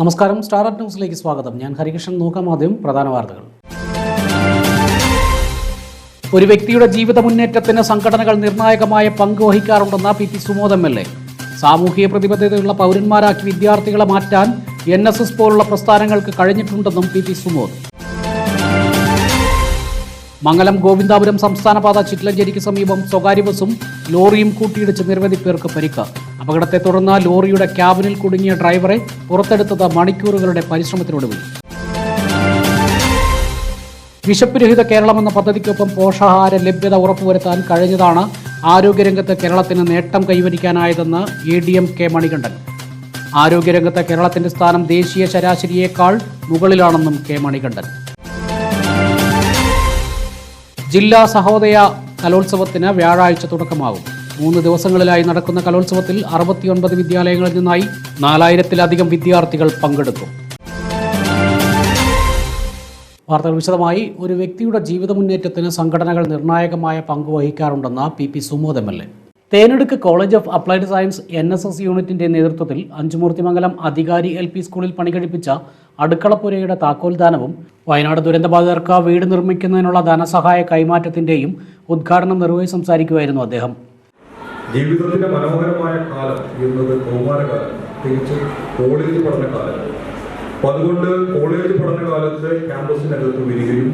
നമസ്കാരം. സ്റ്റാർ ന്യൂസിലേക്ക് സ്വാഗതം. ഞാൻ ഹരികൃഷ്ണൻ. നോക്കാം ആദ്യം പ്രധാന വാർത്തകൾ. ഒരു വ്യക്തിയുടെ ജീവിത മുന്നേറ്റത്തിന് സംഘടനകൾ നിർണായകമായ പങ്ക് വഹിക്കാറുണ്ടെന്ന P P Sumod M L A. സാമൂഹിക പ്രതിബദ്ധതയുള്ള പൗരന്മാരാക്കി വിദ്യാർത്ഥികളെ മാറ്റാൻ എൻ എസ് എസ് പോലുള്ള പ്രസ്ഥാനങ്ങൾക്ക് കഴിഞ്ഞിട്ടുണ്ടെന്നും പി പി സുമോദ്. മംഗലം ഗോവിന്ദാപുരം സംസ്ഥാനപാത ചിറ്റലഞ്ചേരിക്ക് സമീപം സ്വകാര്യ ബസും ലോറിയും കൂട്ടിയിടിച്ച് നിരവധി പേർക്ക് പരിക്ക്. അപകടത്തെ തുടർന്ന് ലോറിയുടെ ക്യാബിനിൽ കുടുങ്ങിയ ഡ്രൈവറെ പുറത്തെടുത്തത് മണിക്കൂറുകളുടെ പരിശ്രമത്തിനൊടുവിൽ വിശപ്പുരഹിത കേരളം എന്ന പദ്ധതിക്കൊപ്പം പോഷകാഹാര ലഭ്യത ഉറപ്പുവരുത്താൻ കഴിഞ്ഞതാണ് ആരോഗ്യരംഗത്ത് കേരളത്തിന് നേട്ടം കൈവരിക്കാനായതെന്ന് A D M K Manikandan. ആരോഗ്യരംഗത്ത് കേരളത്തിന്റെ സ്ഥാനം ദേശീയ ശരാശരിയേക്കാൾ മുകളിലാണെന്നും കെ മണികണ്ഠൻ. ജില്ലാ സഹോദയ കലോത്സവത്തിന് വ്യാഴാഴ്ച തുടക്കമാകും. മൂന്ന് ദിവസങ്ങളിലായി നടക്കുന്ന കലോത്സവത്തിൽ അറുപത്തിയൊൻപത് വിദ്യാലയങ്ങളിൽ നിന്നായി നാലായിരത്തിലധികം വിദ്യാർത്ഥികൾ പങ്കെടുക്കും വാർത്തകൾ വിശദമായി. ഒരു വ്യക്തിയുടെ ജീവിത മുന്നേറ്റത്തിന് സംഘടനകൾ നിർണായകമായ പങ്ക് വഹിക്കാറുണ്ടെന്ന് P P Sumod M L A. തേനെടുക്ക് college of applied science N S S യൂണിറ്റിന്റെ നേതൃത്വത്തിൽ അഞ്ചുമൂർത്തിമംഗലം അധികാരി എൽ പി സ്കൂളിൽ പണികഴിപ്പിച്ച അടുക്കളപ്പുരയുടെ താക്കോൽദാനവും വയനാട് ദുരന്തബാധിതർക്ക് വീട് നിർമ്മിക്കുന്നതിനുള്ള ധനസഹായ കൈമാറ്റത്തിന്റെയും ഉദ്ഘാടനം നിർവഹിച്ച് സംസാരിക്കുകയായിരുന്നു അദ്ദേഹം. ജീവിതത്തിന്റെ മനോഹരമായ കാലം എന്നത് കൗമാരകാലം. പ്രത്യേകിച്ച് കോളേജ് പഠനകാലം. അപ്പൊ അതുകൊണ്ട് കോളേജ് പഠനകാലത്ത് ക്യാമ്പസിനകത്ത് വരികയും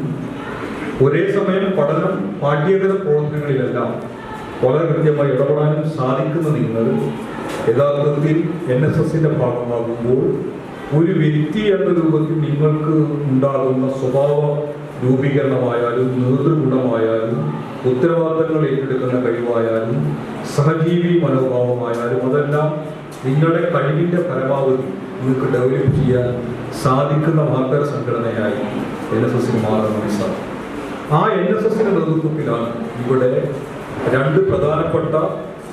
ഒരേ സമയം പഠനം പാഠ്യേതര പ്രവർത്തനങ്ങളിലെല്ലാം വളരെ കൃത്യമായി ഇടപെടാനും സാധിക്കുന്ന നിങ്ങൾ യഥാർത്ഥത്തിൽ എൻ എസ് എസിന്റെ ഭാഗമാകുമ്പോൾ ഒരു വ്യക്തി എന്ന രൂപത്തിൽ നിങ്ങൾക്ക് ഉണ്ടാകുന്ന സ്വഭാവ രൂപീകരണമായാലും നേതൃഗുണമായാലും ഉത്തരവാദിത്തങ്ങൾ ഏറ്റെടുക്കുന്ന കഴിവായാലും സഹജീവി മനോഭാവമായാലും അതെല്ലാം നിങ്ങളുടെ കഴിവിന്റെ പരമാവധി നിങ്ങൾക്ക് ഡെവലപ്പ് ചെയ്യാൻ സാധിക്കുന്ന മാർഗ സംഘടനയായി എൻ എസ് എസിന് മാറാൻ സാധിക്കും ആ എൻ എസ് എസിന്റെ നേതൃത്വത്തിലാണ് ഇവിടെ രണ്ട് പ്രധാനപ്പെട്ട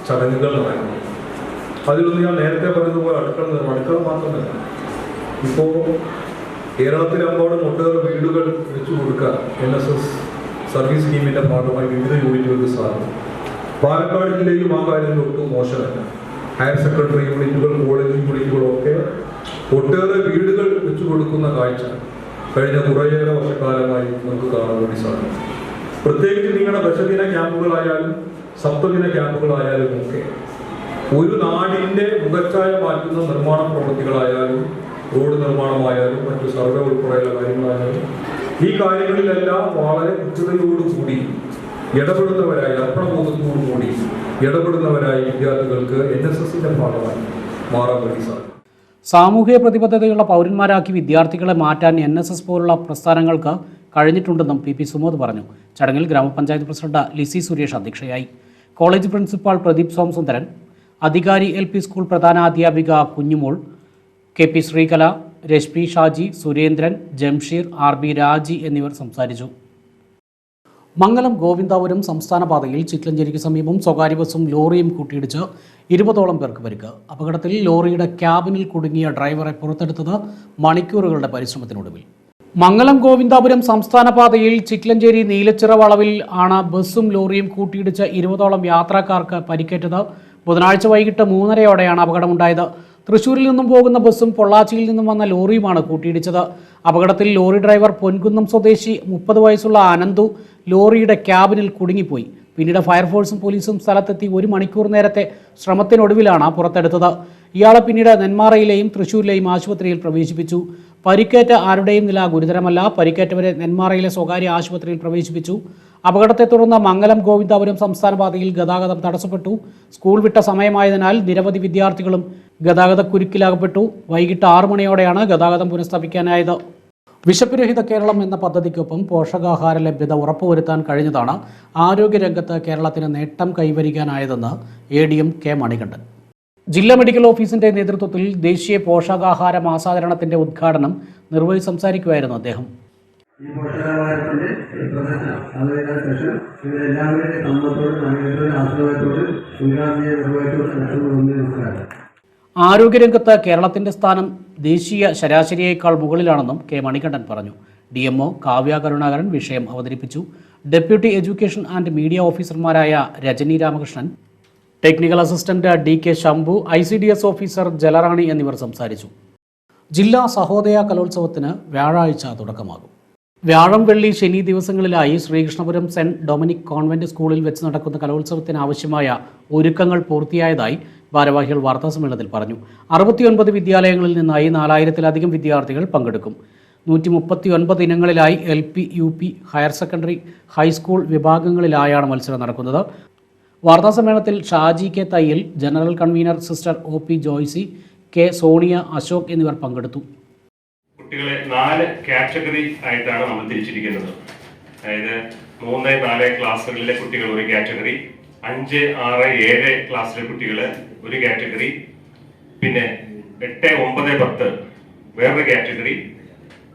ചടങ്ങുകൾ നടക്കുന്നു അതിലൊന്ന് ഞാൻ നേരത്തെ പറഞ്ഞതുപോലെ അടുക്കള അടുക്കള മാത്രമല്ല ഇപ്പോ കേരളത്തിലെമ്പാടും ഒട്ടേറെ വീടുകൾ വെച്ചു കൊടുക്കാൻ എൻ എസ് എസ് സർവീസ് സ്കീമിന്റെ ഭാഗമായി വിവിധ യൂണിറ്റുകൾക്ക് സാധിക്കും പാലക്കാട് ജില്ലയിലും ആ കാര്യങ്ങൾ ഒട്ടും മോശമല്ല. ഹയർ സെക്കൻഡറി യൂണിറ്റുകൾ കോളേജ് യൂണിറ്റുകളൊക്കെ ഒട്ടേറെ വീടുകൾ വെച്ചു കൊടുക്കുന്ന കാഴ്ച കഴിഞ്ഞ കുറേയേറെ വർഷക്കാലമായി നമുക്ക് കാണാൻ വേണ്ടി സാധിക്കും പ്രത്യേകിച്ച് നിങ്ങളുടെ ദശദിന ക്യാമ്പുകളായാലും സപ്തദിന ക്യാമ്പുകളായാലും ഒക്കെ ഒരു നാടിന്റെ മുഖച്ഛായ മാറ്റുന്ന നിർമ്മാണ പ്രവൃത്തികളായാലും റോഡ് നിർമ്മാണമായാലും മറ്റു സർവേ ഉൾപ്പെടെയുള്ള കാര്യങ്ങളായാലും ഈ കാര്യങ്ങളിലെല്ലാം വളരെ കൃത്യതയോടുകൂടി ഇടപെടുന്നവരായി അർപ്പണബോധത്തോടുകൂടി ഇടപെടുന്നവരായി വിദ്യാർത്ഥികൾക്ക് എൻ എസ് എസിന്റെ ഭാഗമായി മാറാൻ വേണ്ടി സാധിക്കും. സാമൂഹ്യ പ്രതിബദ്ധതയുള്ള പൗരന്മാരാക്കി വിദ്യാർത്ഥികളെ മാറ്റാൻ എൻ എസ് എസ് പോലുള്ള പ്രസ്ഥാനങ്ങൾക്ക് കഴിഞ്ഞിട്ടുണ്ടെന്നും പി പി സുമോദ് പറഞ്ഞു. ചടങ്ങിൽ ഗ്രാമപഞ്ചായത്ത് പ്രസിഡന്റ് ലിസി സുരേഷ് അധ്യക്ഷയായി. കോളേജ് പ്രിൻസിപ്പാൾ പ്രദീപ് സോംസുന്ദരൻ അധികാരി L P school പ്രധാനാധ്യാപിക Kunjumol K P Sreekala Reshmi Shaji Surendran Jamsheer R B Raji എന്നിവർ സംസാരിച്ചു. മംഗലം ഗോവിന്ദാപുരം സംസ്ഥാന പാതയിൽ ചിറ്റലഞ്ചേരിക്ക് സമീപം സ്വകാര്യ ബസും ലോറിയും കൂട്ടിയിടിച്ച് ഇരുപതോളം പേർക്ക് പരിക്ക്. അപകടത്തിൽ ലോറിയുടെ ക്യാബിനിൽ കുടുങ്ങിയ ഡ്രൈവറെ പുറത്തെടുത്തത് മണിക്കൂറുകളുടെ പരിശ്രമത്തിനൊടുവിൽ. മംഗലം ഗോവിന്ദാപുരം സംസ്ഥാന പാതയിൽ ചിക്ലഞ്ചേരി നീലച്ചിറ വളവിൽ ആണ് ബസ്സും ലോറിയും കൂട്ടിയിടിച്ച ഇരുപതോളം യാത്രക്കാർക്ക് പരിക്കേറ്റത്. ബുധനാഴ്ച വൈകിട്ട് മൂന്നരയോടെയാണ് അപകടമുണ്ടായത്. തൃശൂരിൽ നിന്നും പോകുന്ന ബസ്സും പൊള്ളാച്ചിയിൽ നിന്നും വന്ന ലോറിയുമാണ് കൂട്ടിയിടിച്ചത്. അപകടത്തിൽ ലോറി ഡ്രൈവർ പൊൻകുന്നം സ്വദേശി മുപ്പത് വയസ്സുള്ള അനന്തു ലോറിയുടെ ക്യാബിനിൽ കുടുങ്ങിപ്പോയി. പിന്നീട് ഫയർഫോഴ്സും പോലീസും സ്ഥലത്തെത്തി ഒരു മണിക്കൂർ നേരത്തെ ശ്രമത്തിനൊടുവിലാണ് പുറത്തെടുത്തത്. ഇയാളെ പിന്നീട് നെന്മാറയിലെയും തൃശൂരിലെയും ആശുപത്രിയിൽ പ്രവേശിപ്പിച്ചു. പരിക്കേറ്റ ആരുടെയും നില ഗുരുതരമല്ല. പരിക്കേറ്റവരെ നെന്മാറയിലെ സ്വകാര്യ ആശുപത്രിയിൽ പ്രവേശിപ്പിച്ചു. അപകടത്തെ തുടർന്ന് മംഗലം ഗോവിന്ദാപുരം സംസ്ഥാന പാതയിൽ ഗതാഗതം തടസ്സപ്പെട്ടു. സ്കൂൾ വിട്ട സമയമായതിനാൽ നിരവധി വിദ്യാർത്ഥികളും ഗതാഗത കുരുക്കിലാകപ്പെട്ടു വൈകിട്ട് ആറു മണിയോടെയാണ് ഗതാഗതം പുനഃസ്ഥാപിക്കാനായത്. വിശപ്പ് രഹിത കേരളം എന്ന പദ്ധതിക്കൊപ്പം പോഷകാഹാര ലഭ്യത ഉറപ്പുവരുത്താൻ കഴിഞ്ഞതാണ് ആരോഗ്യരംഗത്ത് കേരളത്തിന് നേട്ടം കൈവരിക്കാനായതെന്ന് A D M K Manikandan. ജില്ലാ മെഡിക്കൽ ഓഫീസിന്റെ നേതൃത്വത്തിൽ ദേശീയ പോഷകാഹാര മാസാചരണത്തിന്റെ ഉദ്ഘാടനം നിർവഹിച്ച് സംസാരിക്കുമായിരുന്നു അദ്ദേഹം. ഈ നമസ്കാരം ആരോഗ്യരംഗത്ത് കേരളത്തിന്റെ സ്ഥാനം ദേശീയ ശരാശരിയേക്കാൾ മുകളിലാണെന്നും കെ മണികണ്ഠൻ പറഞ്ഞു. ഡി എംഒ കാവ്യ കരുണാകരൻ വിഷയം അവതരിപ്പിച്ചു. ഡെപ്യൂട്ടി എഡ്യൂക്കേഷൻ ആൻഡ് മീഡിയ ഓഫീസർമാരായ Rajani Ramakrishnan technical assistant D K Shambhu I C D S officer Jalarani എന്നിവർ സംസാരിച്ചു. ജില്ലാ സഹോദയ കലോത്സവത്തിന് വ്യാഴാഴ്ച തുടക്കമാകും. വ്യാഴം വെള്ളി ശനി ദിവസങ്ങളിലായി ശ്രീകൃഷ്ണപുരം സെന്റ് ഡൊമിനിക് കോൺവെന്റ് സ്കൂളിൽ വെച്ച് നടക്കുന്ന കലോത്സവത്തിന് ആവശ്യമായ ഒരുക്കങ്ങൾ പൂർത്തിയായതായി ഭാരവാഹികൾ വാർത്താസമ്മേളനത്തിൽ പറഞ്ഞു. അറുപത്തിയൊൻപത് വിദ്യാലയങ്ങളിൽ നിന്നായി നാലായിരത്തിലധികം വിദ്യാർത്ഥികൾ പങ്കെടുക്കും. നൂറ്റി മുപ്പത്തി ഒൻപത് ഇനങ്ങളിലായി L P U P higher secondary high school വിഭാഗങ്ങളിലായാണ് മത്സരം നടക്കുന്നത്. വാർത്താ സമ്മേളനത്തിൽ Shaji K Thayyal general convener sister O P Joicy K Sonia Ashok എന്നിവർ പങ്കെടുത്തു. കുട്ടികളെ നാല് കാറ്റഗറി ആയിട്ടാണ് നമ്മൾ തിരിച്ചിരിക്കുന്നത്. അതായത് മൂന്ന് നാല് ക്ലാസ്സുകളിലെ കുട്ടികൾ ഒരു കാറ്റഗറി അഞ്ച് ആറ് ഏഴ് ക്ലാസ്സിലെ കുട്ടികൾ ഒരു കാറ്റഗറി പിന്നെ എട്ട് ഒമ്പത് പത്ത് വേറൊരു കാറ്റഗറി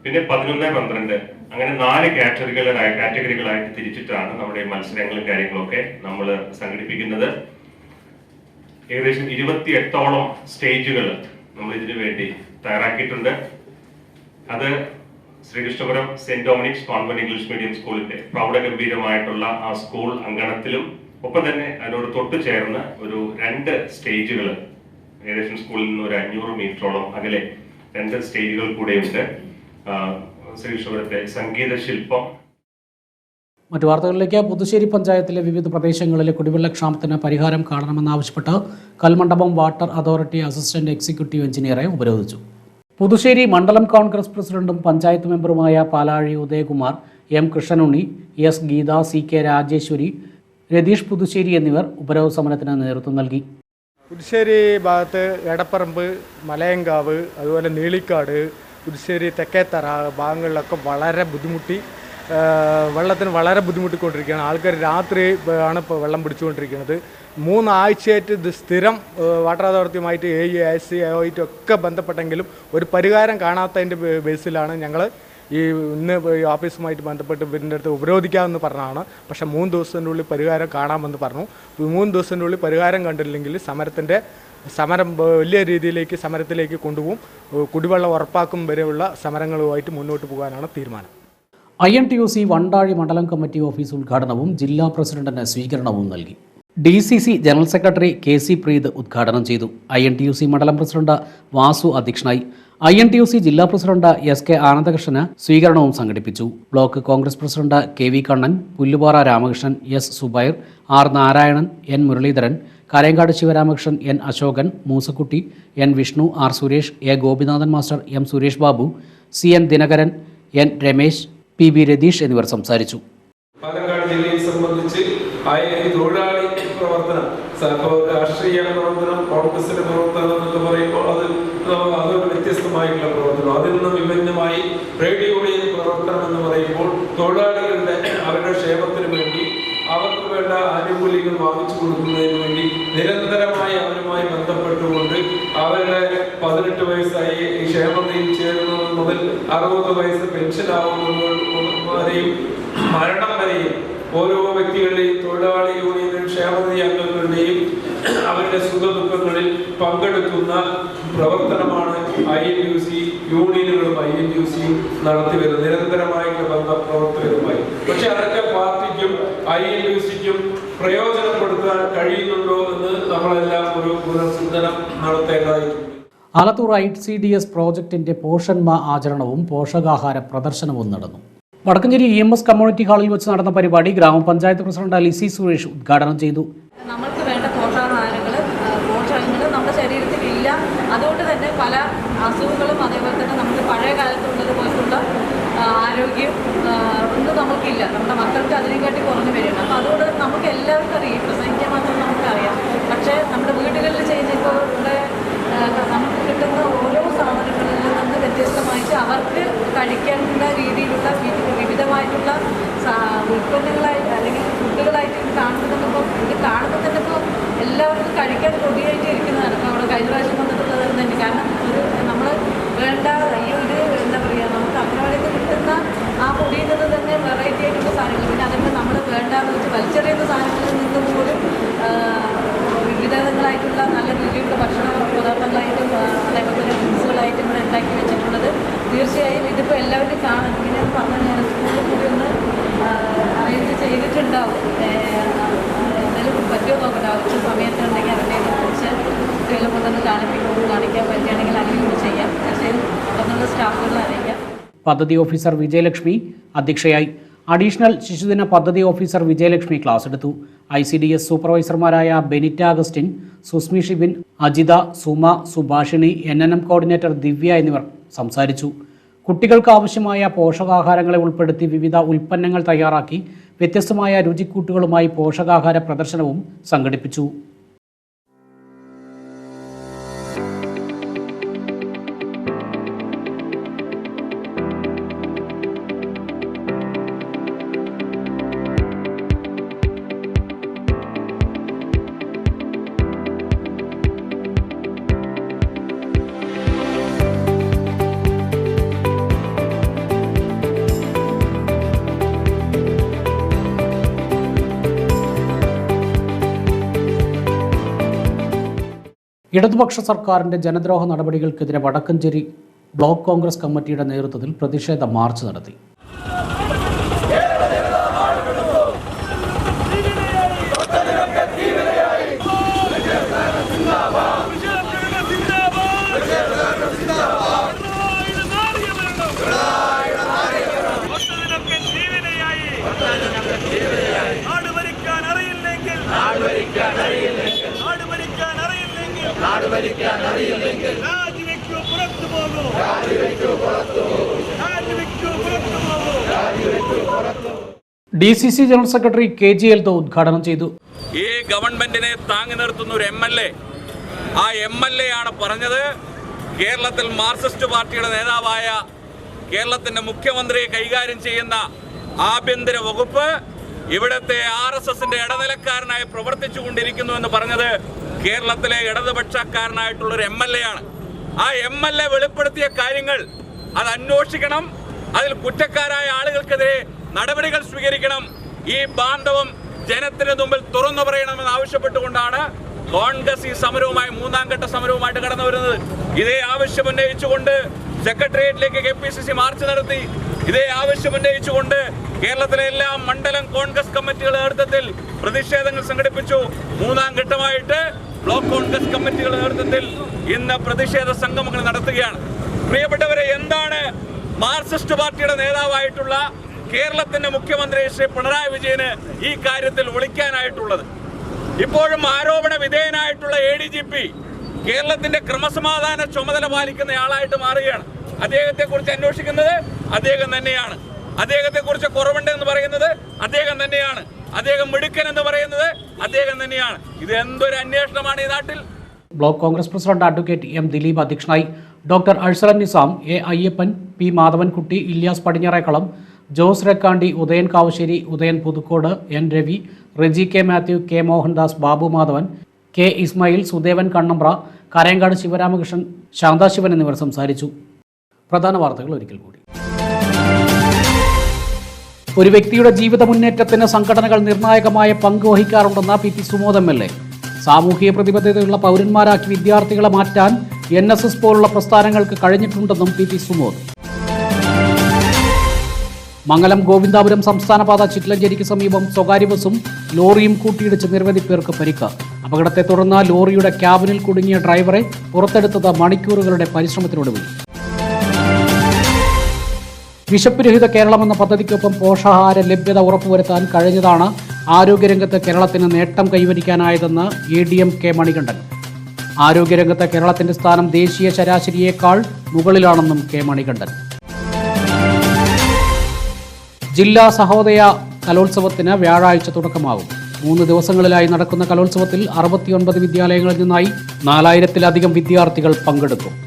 പിന്നെ പതിനൊന്ന് പന്ത്രണ്ട്. അങ്ങനെ നാല് കാറ്റഗറികളായി കാറ്റഗറികളായിട്ട് തിരിച്ചിട്ടാണ് നമ്മുടെ മത്സരങ്ങളും കാര്യങ്ങളൊക്കെ നമ്മൾ സംഘടിപ്പിക്കുന്നത്. ഏകദേശം ഇരുപത്തി എട്ടോളം സ്റ്റേജുകൾ നമ്മൾ ഇതിനു വേണ്ടി തയ്യാറാക്കിയിട്ടുണ്ട്. അത് Sreekrishnapuram saint Dominic's convent English medium സ്കൂളിന്റെ പ്രൗഢഗംഭീരമായിട്ടുള്ള ആ സ്കൂൾ അങ്കണത്തിലും ഒപ്പം തന്നെ അതിനോട് തൊട്ടു ചേർന്ന് ഒരു രണ്ട് സ്റ്റേജുകൾ ഏകദേശം സ്കൂളിൽ നിന്ന് ഒരു അഞ്ഞൂറ് മീറ്ററോളം അകലെ രണ്ട് സ്റ്റേജുകൾ കൂടെയുണ്ട്. ശ്രീകൃഷ്ണപുരത്തെ സംഗീത ശില്പം മറ്റു വാർത്തകളിലേക്ക് പുതുശ്ശേരി പഞ്ചായത്തിലെ വിവിധ പ്രദേശങ്ങളിലെ കുടിവെള്ളക്ഷാമത്തിന് പരിഹാരം കാണണമെന്നാവശ്യപ്പെട്ട് Kalmandapam water authority assistant executive എഞ്ചിനീയറെ ഉപരോധിച്ചു. പുതുശ്ശേരി മണ്ഡലം കോൺഗ്രസ് പ്രസിഡന്റും panchayat മെമ്പറുമായ Palazhi Udayakumar M Krishnanunni S Geetha C K Rajeswari Ratheesh Puthussery എന്നിവർ ഉപരോധ സമരത്തിന് നേതൃത്വം നൽകി. പുതുശ്ശേരി ഭാഗത്ത് എടപ്പറമ്പ് മലയങ്കാവ് അതുപോലെ നീളിക്കാട് പുതുശ്ശേരി തെക്കേത്തറ ഭാഗങ്ങളിലൊക്കെ വളരെ ബുദ്ധിമുട്ടി വെള്ളത്തിന് വളരെ ബുദ്ധിമുട്ടിക്കൊണ്ടിരിക്കുകയാണ്. ആൾക്കാർ രാത്രി ആണ് ഇപ്പോൾ വെള്ളം പിടിച്ചുകൊണ്ടിരിക്കുന്നത്. മൂന്നാഴ്ചയായിട്ട് ഇത് സ്ഥിരം വാട്ടർ അതോറിറ്റിയുമായിട്ട് എ ഇ എസ് സി ഒക്കെ ബന്ധപ്പെട്ടെങ്കിലും ഒരു പരിഹാരം കാണാത്തതിന്റെ ബേസിലാണ് ഞങ്ങൾ ഈ ഇന്ന് ഓഫീസുമായിട്ട് ബന്ധപ്പെട്ട് ഇവരിന്റെ അടുത്ത് ഉപരോധിക്കാമെന്ന് പറഞ്ഞതാണ്. പക്ഷേ മൂന്ന് ദിവസത്തിന്റെ ഉള്ളിൽ പരിഹാരം കാണാമെന്ന് പറഞ്ഞു. മൂന്ന് ദിവസത്തിന്റെ ഉള്ളിൽ പരിഹാരം കണ്ടില്ലെങ്കിൽ സമരത്തിന്റെ സമരം വലിയ രീതിയിലേക്ക് സമരത്തിലേക്ക് കൊണ്ടുപോകും. കുടിവെള്ളം ഉറപ്പാക്കും വരെയുള്ള സമരങ്ങളുമായിട്ട് മുന്നോട്ട് പോകാനാണ് തീരുമാനം. I N T O C Vandazhi മണ്ഡലം കമ്മിറ്റി ഓഫീസ് ഉദ്ഘാടനവും ജില്ലാ പ്രസിഡന്റിന് സ്വീകരണവും നൽകി. D C C general secretary K C Preeth ഉദ്ഘാടനം ചെയ്തു. I N T U C മണ്ഡലം പ്രസിഡന്റ് വാസു അധ്യക്ഷനായി. I N T U C ജില്ലാ പ്രസിഡന്റ് എസ് കെ ആനന്ദകൃഷ്ണന് സ്വീകരണവും സംഘടിപ്പിച്ചു. Block Congress president K V Kannan Pullupara Ramakrishnan S Zubair R Narayanan N Muraleedharan Karenkad Sivaramakrishnan N Ashokan Moosakutty N Vishnu R Suresh A Gopinathan master M Suresh Babu C N Dinakaran N Ramesh P B Ratheesh എന്നിവർ സംസാരിച്ചു. പാലക്കാട് ജില്ലയെ സംബന്ധിച്ച് തൊഴിലാളി ഇപ്പോ രാഷ്ട്രീയ പ്രവർത്തനം കോൺഗ്രസിന്റെ പ്രവർത്തനം എന്നൊക്കെ പറയുമ്പോൾ അത് അതൊരു വ്യത്യസ്തമായിട്ടുള്ള പ്രവർത്തനം. അതിൽ നിന്ന് വിഭിന്നമായി യൂണിയൻ പ്രവർത്തനം എന്ന് പറയുമ്പോൾ തൊഴിലാളികളുടെ അവരുടെ ക്ഷേമത്തിന് വേണ്ടി അവർക്ക് വേണ്ട ആനുകൂല്യങ്ങൾ വാങ്ങിച്ചു കൊടുക്കുന്നതിന് വേണ്ടി നിരന്തരമായി അവരുമായി ബന്ധപ്പെട്ടുകൊണ്ട് അവരുടെ പതിനെട്ട് വയസ്സായി ഈ ക്ഷേമതയിൽ ചേരുന്നത് മുതൽ അറുപത് വയസ്സ് പെൻഷൻ ആവുന്നത് വരെയും മരണം വരെയും ഓരോ വ്യക്തികളുടെയും തൊഴിലാളി യൂണിയനും അംഗങ്ങളുടെയും അവരുടെ സുഖദുഃഖങ്ങളിൽ പങ്കെടുക്കുന്ന പ്രവർത്തനമാണ് ഐ എൻ യു സി യൂണിയനുകളും ഐ എൻ യു സിയും നടത്തി വരുന്നത്. നിരന്തരമായിട്ടുള്ള ബന്ധ പ്രവർത്തകരുമായി പക്ഷെ അതൊക്കെ പാർട്ടിക്കും ഐ എൻ യു സിക്കും പ്രയോജനപ്പെടുത്താൻ കഴിയുന്നുണ്ടോ എന്ന് നമ്മളെല്ലാം ഒരു പുനർചിന്തനം നടത്തേണ്ടതായിട്ടുണ്ട്. Alathur I C D S പ്രോജക്ടിന്റെ പോഷന്മ ആചരണവും പോഷകാഹാര പ്രദർശനവും നടന്നു. Vadakkencherry E M S community ഹാളിൽ വെച്ച് നടന്ന പരിപാടി ഗ്രാമപഞ്ചായത്ത് പ്രസിഡന്റ് ലിസി സുരേഷ് ഉദ്ഘാടനം ചെയ്തു. എല്ലാവർക്കും അറിയാം പദ്ധതി ഓഫീസർ വിജയലക്ഷ്മി അധ്യക്ഷയായി. അഡീഷണൽ ശിശുദിന പദ്ധതി ഓഫീസർ വിജയലക്ഷ്മി ക്ലാസ് എടുത്തു. I C D S സൂപ്പർവൈസർമാരായ Benita Augustine Susmi Shibin Ajitha Suma Subhashini N N M coordinator Divya എന്നിവർ സംസാരിച്ചു. കുട്ടികൾക്ക് ആവശ്യമായ പോഷകാഹാരങ്ങളെ ഉൾപ്പെടുത്തി വിവിധ ഉൽപ്പന്നങ്ങൾ തയ്യാറാക്കി വ്യത്യസ്തമായ രുചിക്കൂട്ടുകളുമായി പോഷകാഹാര പ്രദർശനവും സംഘടിപ്പിച്ചു. ഇടതുപക്ഷ സർക്കാരിന്റെ ജനദ്രോഹ നടപടികൾക്കെതിരെ വടക്കഞ്ചേരി ബ്ലോക്ക് കോൺഗ്രസ് കമ്മിറ്റിയുടെ നേതൃത്വത്തിൽ പ്രതിഷേധ മാർച്ച് നടത്തി Yeah, yeah. നാട് ഭരിക്കാൻ അറിയില്ലെങ്കിൽ രാജിവെക്കൂ പുറത്തു പോകൂ. രാജിവെക്കൂ പുറത്തു പോകൂ. D C C general secretary K G Eldo ഉദ്ഘാടനം ചെയ്തു. ഈ ഗവൺമെന്റിനെ താങ്ങി നിർത്തുന്ന ഒരു എം എൽ എ ആ എം എൽ എ ആണ് പറഞ്ഞത്. കേരളത്തിൽ മാർക്സിസ്റ്റ് പാർട്ടിയുടെ നേതാവായ കേരളത്തിന്റെ മുഖ്യമന്ത്രിയെ കൈകാര്യം ചെയ്യുന്ന ആഭ്യന്തര വകുപ്പ് ഇവിടുത്തെ ആർ എസ് എസിന്റെ ഇടനിലക്കാരനായി പ്രവർത്തിച്ചു കൊണ്ടിരിക്കുന്നു എന്ന് പറഞ്ഞത് കേരളത്തിലെ ഇടതുപക്ഷക്കാരനായിട്ടുള്ള ഒരു എം എൽ എ ആണ്. ആ എം എൽ എ വെളിപ്പെടുത്തിയ കാര്യങ്ങൾ അത് അന്വേഷിക്കണം. അതിൽ കുറ്റക്കാരായ ആളുകൾക്കെതിരെ നടപടികൾ സ്വീകരിക്കണം. ഈ ബാന്ധവം ജനത്തിന് മുമ്പിൽ തുറന്നു പറയണമെന്ന് ആവശ്യപ്പെട്ടുകൊണ്ടാണ് കോൺഗ്രസ് ഈ സമരവുമായി മൂന്നാം ഘട്ട സമരവുമായിട്ട് കടന്നു വരുന്നത്. ഇതേ ആവശ്യം ഉന്നയിച്ചുകൊണ്ട് സെക്രട്ടേറിയറ്റിലേക്ക് K P C C march നടത്തി. ഇതേ ആവശ്യം ഉന്നയിച്ചുകൊണ്ട് കേരളത്തിലെ എല്ലാ മണ്ഡലം കോൺഗ്രസ് കമ്മിറ്റികളുടെ നേതൃത്വത്തിൽ പ്രതിഷേധങ്ങൾ സംഘടിപ്പിച്ചു. മൂന്നാം ഘട്ടമായിട്ട് ബ്ലോക്ക് കോൺഗ്രസ് കമ്മിറ്റികളുടെ നേതൃത്വത്തിൽ ഇന്ന് പ്രതിഷേധ സംഗമങ്ങൾ നടത്തുകയാണ്. പ്രിയപ്പെട്ടവരെ എന്താണ് മാർക്സിസ്റ്റ് പാർട്ടിയുടെ നേതാവായിട്ടുള്ള കേരളത്തിന്റെ മുഖ്യമന്ത്രി ശ്രീ പിണറായി വിജയന് ഈ കാര്യത്തിൽ വിളിക്കാനായിട്ടുള്ളത്? ഇപ്പോഴും ആരോപണ വിധേയനായിട്ടുള്ള എ ഡി ജി പി കേരളത്തിന്റെ ക്രമസമാധാന ചുമതല പാലിക്കുന്ന ആളായിട്ട് മാറുകയാണ്. അദ്ദേഹത്തെ കുറിച്ച് അന്വേഷിക്കുന്നത് അദ്ദേഹം തന്നെയാണ്. അദ്ദേഹത്തെ കുറിച്ച് കുറവുണ്ട് എന്ന് പറയുന്നത് അദ്ദേഹം തന്നെയാണ്. അദ്ദേഹം മിടുക്കൻ എന്ന് പറയുന്നത് അദ്ദേഹം തന്നെയാണ്. ഇത് എന്തൊരു അന്വേഷണമാണ് ഈ നാട്ടിൽ? Block Congress president advocate M Dileep അധ്യക്ഷനായി doctor Arsalan Nizam A Ayyappan P Madhavankutty Ilyas Padinjarekkalam Jose Rakkandi Udayan Kavassery Udayan Puthukode N Ravi Reji K Mathew K Mohandas Babu Madhavan K Ismail Sudevan Kannambra Karayankad Sivaramakrishnan Shanthasivan എന്നിവർ സംസാരിച്ചു. പ്രധാന വാർത്തകൾ ഒരിക്കൽ കൂടി. ഒരു വ്യക്തിയുടെ ജീവിത മുന്നേറ്റത്തിന് സംഘടനകൾ നിർണായകമായ പങ്ക് വഹിക്കാറുണ്ടെന്ന P P Sumod M L A. സാമൂഹിക പ്രതിബദ്ധതയുള്ള പൗരന്മാരാക്കി വിദ്യാർത്ഥികളെ മാറ്റാൻ എൻ എസ് എസ് പോലുള്ള പ്രസ്ഥാനങ്ങൾക്ക് കഴിഞ്ഞിട്ടുണ്ടെന്നും പി പി സുമോദ്. മംഗലം ഗോവിന്ദാപുരം സംസ്ഥാനപാത ചിറ്റലഞ്ചേരിക്ക് സമീപം സ്വകാര്യ ബസും ലോറിയും കൂട്ടിയിടിച്ച് നിരവധി പേർക്ക് പരിക്ക്. അപകടത്തെ തുടർന്ന് ലോറിയുടെ ക്യാബിനിൽ കുടുങ്ങിയ ഡ്രൈവറെ പുറത്തെടുത്തത് മണിക്കൂറുകളുടെ പരിശ്രമത്തിനൊടുവിൽ. വിശപ്പ് രഹിത കേരളം എന്ന പദ്ധതിക്കൊപ്പം പോഷകാഹാര ലഭ്യത ഉറപ്പുവരുത്താൻ കഴിഞ്ഞതാണ് ആരോഗ്യരംഗത്ത് കേരളത്തിന് നേട്ടം കൈവരിക്കാനായതെന്ന് A D M K Manikandan. ആരോഗ്യരംഗത്ത് കേരളത്തിന്റെ സ്ഥാനം ദേശീയ ശരാശരിയേക്കാൾ മുകളിലാണെന്നും കെ മണികണ്ഠൻ. ജില്ലാ സഹോദയ കലോത്സവത്തിന് വ്യാഴാഴ്ച തുടക്കമാകും. മൂന്ന് ദിവസങ്ങളിലായി നടക്കുന്ന കലോത്സവത്തിൽ അറുപത്തിയൊൻപത് വിദ്യാലയങ്ങളിൽ നിന്നായി നാലായിരത്തിലധികം വിദ്യാർത്ഥികൾ പങ്കെടുക്കും.